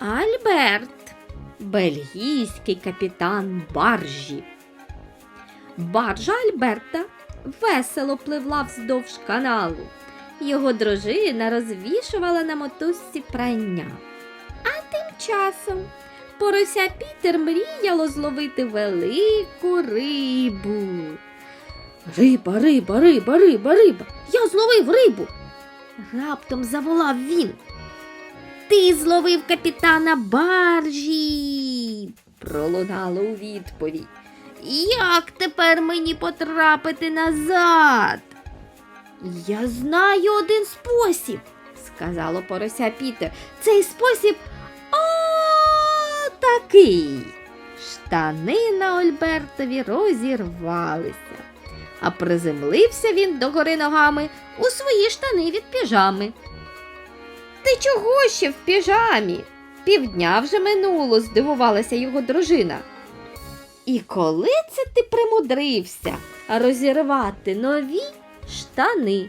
Альберт, бельгійський капітан баржі. Баржа Альберта весело пливла вздовж каналу. Його дружина розвішувала на мотузці прання. А тим часом порося Пітер мріяло зловити велику рибу. Риба, риба, риба, риба, риба. Я зловив рибу. Раптом заволав він. Ти зловив капітана баржі. пролунало у відповідь. Як тепер мені потрапити назад? Я знаю один спосіб, сказало порося Пітер. Цей спосіб о такий. Штани на Ольбертові розірвалися, а приземлився він догори ногами у свої штани від піжами. Ти чого ще в піжамі? Півдня вже минуло, здивувалася його дружина. І коли це ти примудрився розірвати нові штани?